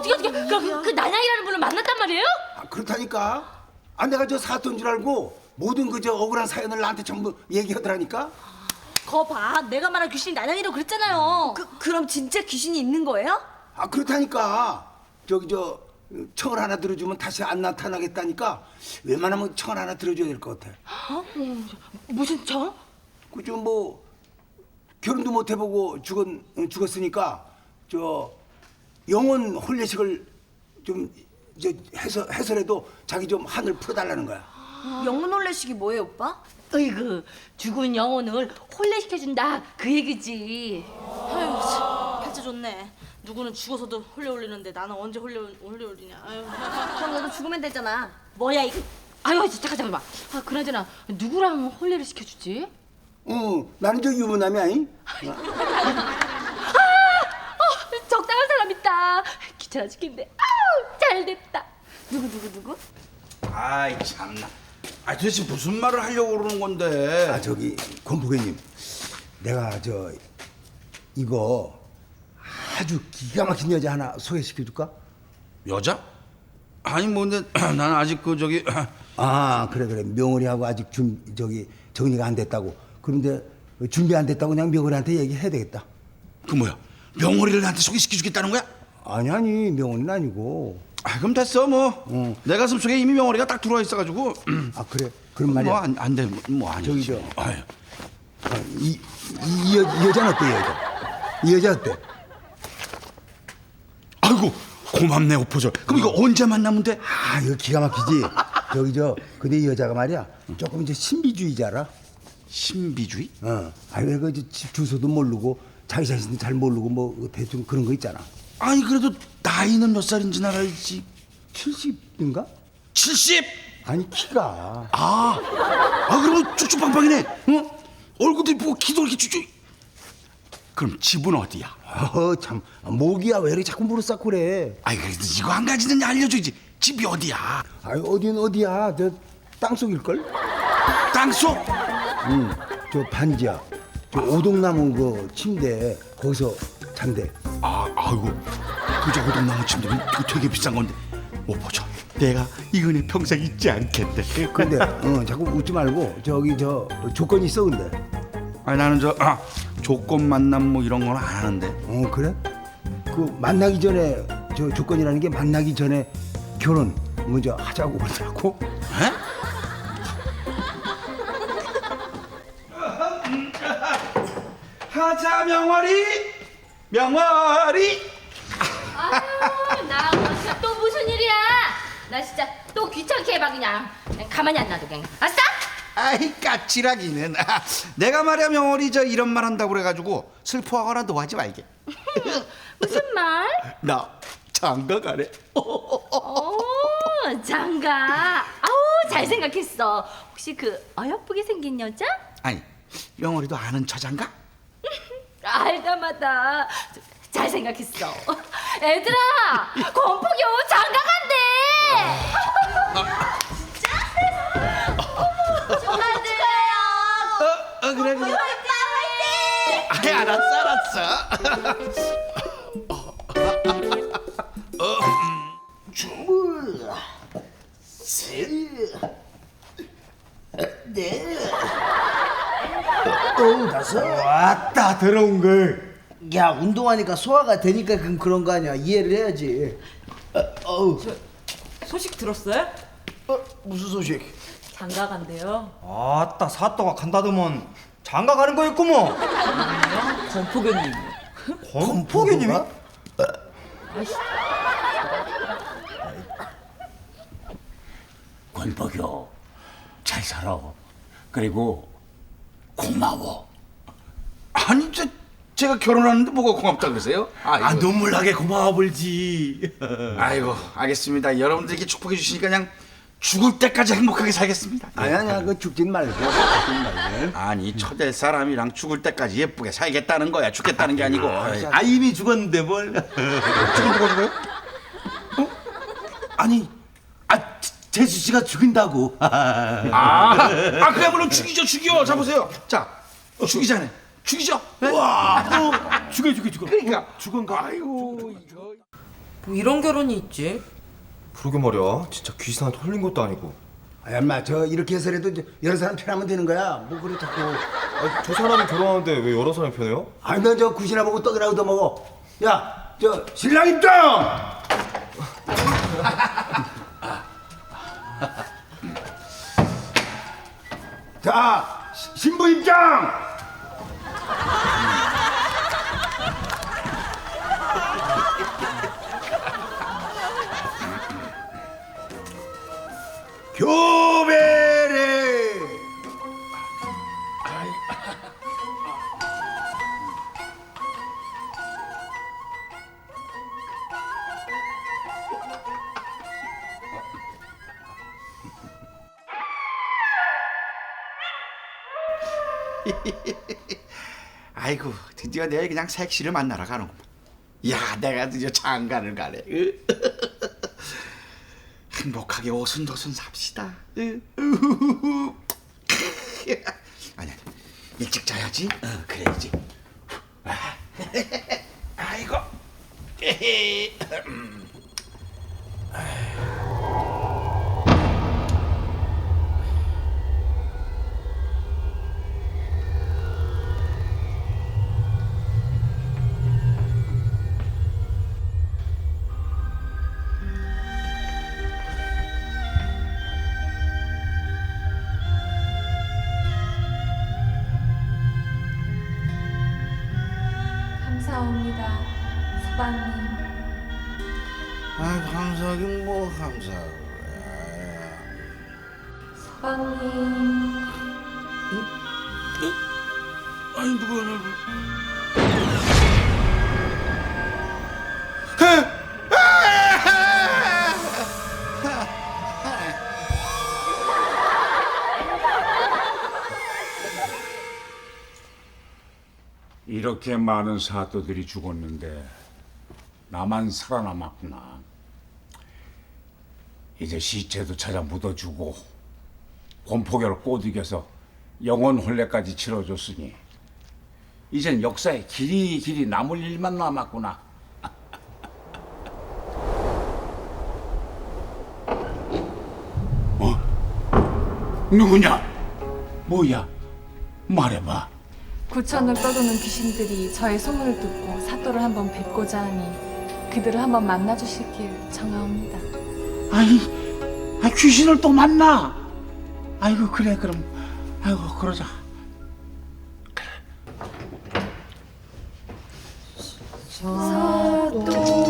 어떻게 어떻게 그, 그, 그 나냥이라는 분을 만났단 말이에요? 아, 그렇다니까. 아 내가 저 사돈 줄 알고 모든 그 저 억울한 사연을 나한테 전부 얘기하더라니까. 거 봐. 내가 말한 귀신이 나냥이라고 그랬잖아요. 그, 그럼 진짜 귀신이 있는 거예요? 아 그렇다니까. 저기 저 청을 하나 들어주면 다시 안 나타나겠다니까. 웬만하면 청을 하나 들어줘야 될 것 같아. 무슨 청? 그저 뭐 결혼도 못 해보고 죽었 죽었으니까 저 영혼 혼례식을 좀저 해서 해서라도 자기 좀 한을 풀어달라는 거야. 영혼 혼례식이 뭐예요, 오빠? 어이구 죽은 영혼을 혼례시켜준다 그 얘기지. 아유, 참, 팔자 좋네. 누구는 죽어서도 홀려 올리는데 나는 언제 홀려 홀려 올리냐. 아유. 그럼 너도 죽으면 되잖아. 뭐야 이거? 아유 잠깐 잠깐만. 아 그나저나 누구랑 혼례를 시켜주지? 어, 나는 저 유부남이 아니? 어, 적당한 사람 있다. 귀찮아 죽겠네. 아우 잘됐다. 누구, 누구, 누구? 아이 참나. 아 도대체 무슨 말을 하려고 그러는 건데? 아 저기 권부개님, 내가 저 이거 아주 기가 막힌 여자 하나 소개시켜줄까? 여자? 아니 뭐 근데 나는 아직 그 저기 아 그래 그래 명월이하고 아직 준 저기 정리가 안 됐다고. 그런데 준비 안 됐다고 그냥 명월이한테 얘기해야 되겠다. 그 뭐야 명월이를 나한테 소개시켜 주겠다는 거야? 아니 아니 명월이는 아니고. 아 그럼 됐어 뭐. 응. 내 가슴 속에 이미 명월이가 딱 들어와 있어가지고. 아 그래 그런 말이야. 뭐안안돼 뭐 아니. 저기 저- 아유. 아, 이, 이, 이, 여, 이 여자는 어때 이 여자? 이 여자 어때? 아이고 고맙네 오포절. 그럼 이거 언제 만나면 돼? 아 이거 기가 막히지. 저기 저 근데 이 여자가 말이야 조금 이제 신비주의자라. 신비주의? 어. 아왜그 집 주소도 모르고 자기 자신도 잘 모르고 뭐 대충 그런 거 있잖아. 아니 그래도 나이는 몇 살인지 는 알지. 70인가? 70? 아니 키가. 아, 아 그러면 쭉쭉빵빵이네. 응? 얼굴도 이쁘고 키도 이렇게 쭉쭉. 그럼 집은 어디야? 어참 모기야 왜 이렇게 자꾸 물을 쌓고 그래? 아이 그래도 이거 한 가지는 알려줘야지. 집이 어디야? 아이 어디는 어디야? 저 땅속일 걸? 땅속? 응. 저 반지야. 저 오동나무 그 침대 거기서 잔대. 아, 아이고 그저 호동나무 침대면 그 되게 비싼 건데. 오 보자. 내가 이거는 평생 잊지 않겠네. 근데 어 자꾸 웃지 말고 저기 저 조건이 있어 근데. 아니 나는 저 아, 조건 만남 뭐 이런 건 안 하는데. 어 그래? 그 만나기 전에 저 조건이라는 게 만나기 전에 결혼 먼저 하자고 그러더라고. 에? 하자 명월이 명월이 아유 나 진짜 또 무슨 일이야? 나 진짜 또 귀찮게 해봐 그냥. 그냥 가만히 안 놔도 그냥. 아싸? 아이 까칠하기는 내가 말이야 명월이 저 이런 말 한다고 그래가지고 슬퍼하거나 노하지 말게 무슨 말? 나 장가 가래 오 장가. 아우 잘 생각했어. 혹시 그 어여쁘게 생긴 여자? 아니 명월이도 아는 처장가? 알다마다 잘 생각했어. 애들아 권폭이 장가 간대. 축하드려요. 어 그래 그래 아이 알았어 알았어 다섯 왔다 들어온 걸. 야 운동하니까 소화가 되니까 그럼 그런 거 아니야 이해를 해야지. 어, 어우 소식 들었어요? 어, 무슨 소식? 장가 간대요. 아따 사또가 간다더만 장가 가는 거였구먼 권포교님. 권포교님이? 권복여 잘 살아 그리고 고마워 아니 저 제가 결혼하는데 뭐가 고맙다 그러세요? 아이고, 아 눈물 나게 고마워 불지. 아이고 알겠습니다. 여러분들께 축복해 주시니까 그냥 죽을 때까지 행복하게 살겠습니다. 아니 아니야 그 죽진 말고 죽진 말고. 아니 처될 사람이랑 죽을 때까지 예쁘게 살겠다는 거야. 죽겠다는 게 아니고. 아 이미 죽었는데 뭘? 지금 누가 죽어요? 아니 아 재수 씨가 죽인다고. 아, 아 그야말로 죽이죠 죽여. 자 보세요. 자 죽이자네 죽이죠 와 죽여 죽여 죽여. 그러니까 죽은가? 아이고 이거 뭐 이런 결혼이 있지? 그러게 말이야. 진짜 귀신한테 홀린 것도 아니고. 아, 엄마 저 이렇게 해서라도 이제 여러 사람 편하면 되는 거야. 뭐 그래 자꾸. 아, 두 사람이 결혼하는데 왜 여러 사람이 편해요? 아니 너저 구신아 보고 떡이나 얻어 먹어. 야, 저 신랑 입장. 자, 시- 신부 입장. 교배래. 아이고 드디어 내일 그냥 색시를 만나러 가는구만. 야 내가 드디어 장가를 가네. 으. 행복하게 오순도순 삽시다. 아니 아니 일찍 자야지. 어 그래야지 아. 아이고 서방님. 아니 누가 나 이렇게 많은 사또들이 죽었는데 나만 살아남았구나. 이제 시체도 찾아 묻어주고 곰포결 꼬드겨서 영혼 혼례까지 치러줬으니 이젠 역사에 길이 길이 남을 일만 남았구나. 어? 누구냐? 뭐야? 말해봐. 구천을 떠도는 귀신들이 저의 소문을 듣고 사또를 한번 뵙고자 하니 그들을 한번 만나주시길 청하옵니다. 아이, 아 귀신을 또 만나. 아이고 그래 그럼. 아이고 그러자. 사또.